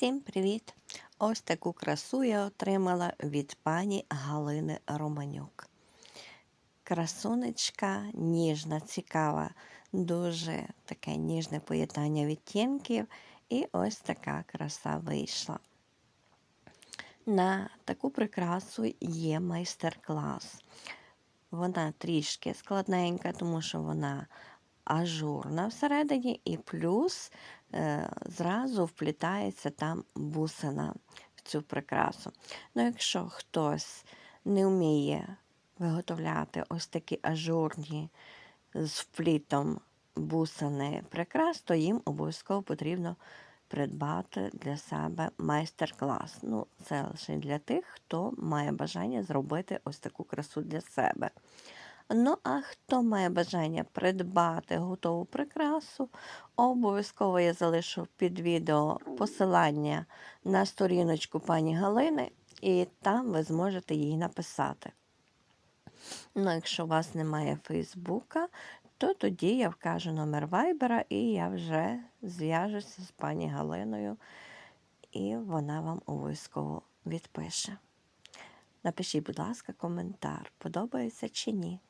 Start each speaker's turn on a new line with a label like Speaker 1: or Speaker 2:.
Speaker 1: Всім привіт! Ось таку красу я отримала від пані Галини Романюк. Красунечка ніжна, цікава, дуже таке ніжне поєднання відтінків, і ось така краса вийшла. На таку прикрасу є майстер-клас. Вона трішки складненька, тому що вона ажурна всередині, і плюс е, зразу вплітається там бусина в цю прикрасу. Ну, якщо хтось не вміє виготовляти ось такі ажурні з вплітом бусини прикрас, то їм обов'язково потрібно придбати для себе майстер-клас. Ну, це лише для тих, хто має бажання зробити ось таку красу для себе. Ну, а хто має бажання придбати готову прикрасу, обов'язково я залишу під відео посилання на сторіночку пані Галини, і там ви зможете їй написати. Ну, якщо у вас немає Фейсбука, то тоді я вкажу номер вайбера, і я вже зв'яжуся з пані Галиною, і вона вам обов'язково відпише. Напишіть, будь ласка, коментар, подобається чи ні.